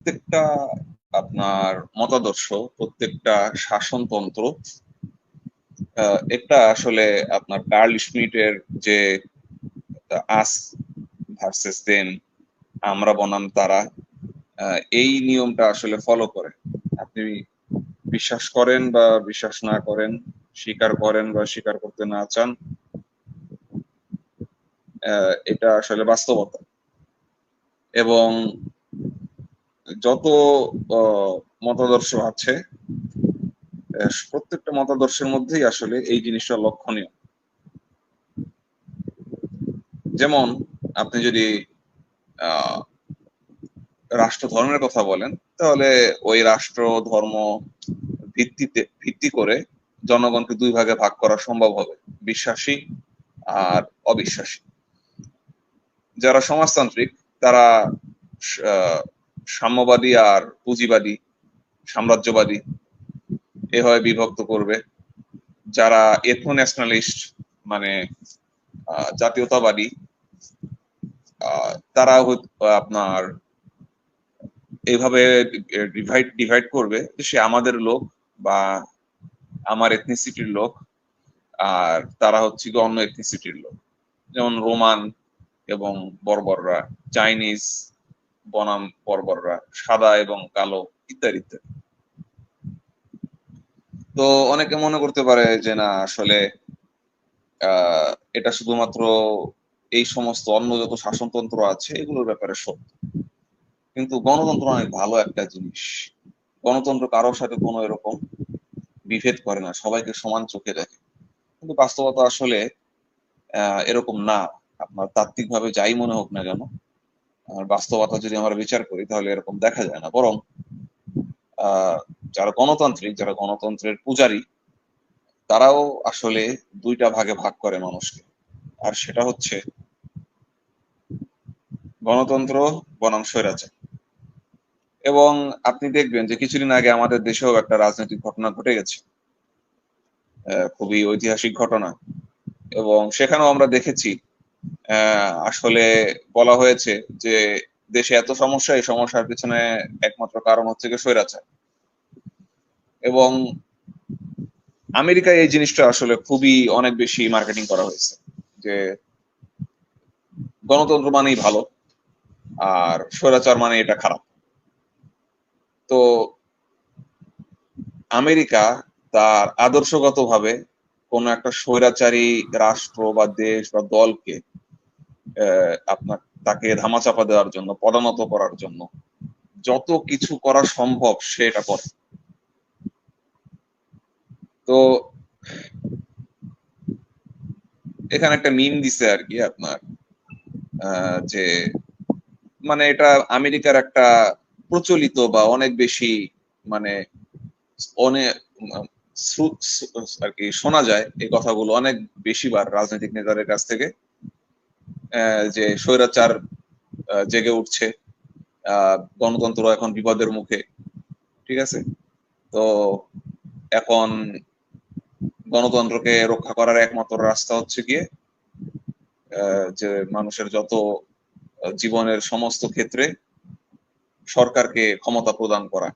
প্রত্যেকটা আপনার মতাদর্শ, প্রত্যেকটা শাসনতন্ত্র এটা আসলে আপনার কার্ল স্মিটের যে আস ভার্সেস দেন, আমরা বনাম তারা এই নিয়মটা আসলে ফলো করে। আপনি বিশ্বাস করেন বা বিশ্বাস না করেন, স্বীকার করেন বা স্বীকার করতে না চান এটা আসলে বাস্তবতা। এবং যত মতাদর্শ আছে প্রত্যেকটা মতাদর্শের মধ্যেই আসলে এই জিনিসটা লক্ষণীয়। যেমন, আপনি যদি রাষ্ট্র ধর্মের কথা বলেন, তাহলে ওই রাষ্ট্র, ধর্ম ভিত্তিতে, ভিত্তি করে জনগণকে দুই ভাগে ভাগ করা সম্ভব হবে, বিশ্বাসী আর অবিশ্বাসী। যারা সমাজতান্ত্রিক, তারা সাম্যবাদী আর পুঁজিবাদী, সাম্রাজ্যবাদী এভাবে বিভক্ত করবে। যারা এথো ন্যাশনালিস্ট মানে জাতীয়তাবাদী তারা আপনার এইভাবে ডিভাইড ডিভাইড করবে সে আমাদের লোক বা আমার এথনিসিটির লোক, আর তারা হচ্ছে অন্য এথনিসিটির লোক। যেমন রোমান এবং বর্বররা, চাইনিজ বনাম বর্বররা, সাদা এবং কালো ইত্যাদি ইত্যাদি। তো অনেকে মনে করতে পারে যে না, আসলে এটা শুধুমাত্র এই সমস্ত অন্য যত শাসনতন্ত্র আছে, এগুলোর ব্যাপারে সত্য। কিন্তু গণতন্ত্র অনেক ভালো একটা জিনিস। গণতন্ত্র কারোর সাথে কোনো এরকম বিভেদ করে না, সবাইকে সমান চোখে দেখে। কিন্তু বাস্তবতা আসলে এরকম না। আপনার তাত্ত্বিকভাবে যাই মনে হোক না কেন বাস্তবতা যদি আমরা বিচার করি, তাহলে এরকম দেখা যায় না। বরং যারা গণতান্ত্রিক, যারা গণতন্ত্রের পূজারী, তারাও আসলে দুইটা ভাগে ভাগ করে মানুষকে। আর সেটা হচ্ছে গণতন্ত্র, বনাম স্বৈরাচার। এবং আপনি দেখবেন যে কিছুদিন আগে আমাদের দেশেও একটা রাজনৈতিক ঘটনা ঘটে গেছে। খুবই ঐতিহাসিক ঘটনা। এবং সেখানেও আমরা দেখেছি আসলে বলা হয়েছে যে দেশে এত সমস্যা, এই সমস্যার পিছনে একমাত্র কারণ হচ্ছে কি স্বৈরাচার। এবং আমেরিকায় এই জিনিসটা আসলে খুবই অনেক বেশি মার্কেটিং করা হয়েছে যে গণতন্ত্র মানেই ভালো আর স্বৈরাচার মানে এটা খারাপ। তো আমেরিকা তার আদর্শগতভাবে কোন একটা স্বৈরাচারী রাষ্ট্র বা দেশ বা দলকে আপনার তাকে ধামাচাপা দেওয়ার জন্য পদানত করার জন্য যত কিছু করা সম্ভব সে এটা করে। তো এখানে একটা মিম দিছে আর কি আপনার যে মানে এটা আমেরিকার একটা প্রচলিত বা অনেক বেশি মানে অনেক আর কি শোনা যায় এই কথাগুলো অনেক বেশিবার রাজনৈতিক নেতাদের কাছ থেকে। যে স্বৈরাচার জেগে উঠছে। গণতন্ত্র এখন বিপদের মুখে, ঠিক আছে? তো এখন গণতন্ত্রকে রক্ষা করার একমাত্র রাস্তা হচ্ছে গিয়ে যে মানুষের যত জীবনের সমস্ত ক্ষেত্রে সরকারকে ক্ষমতা প্রদান করা।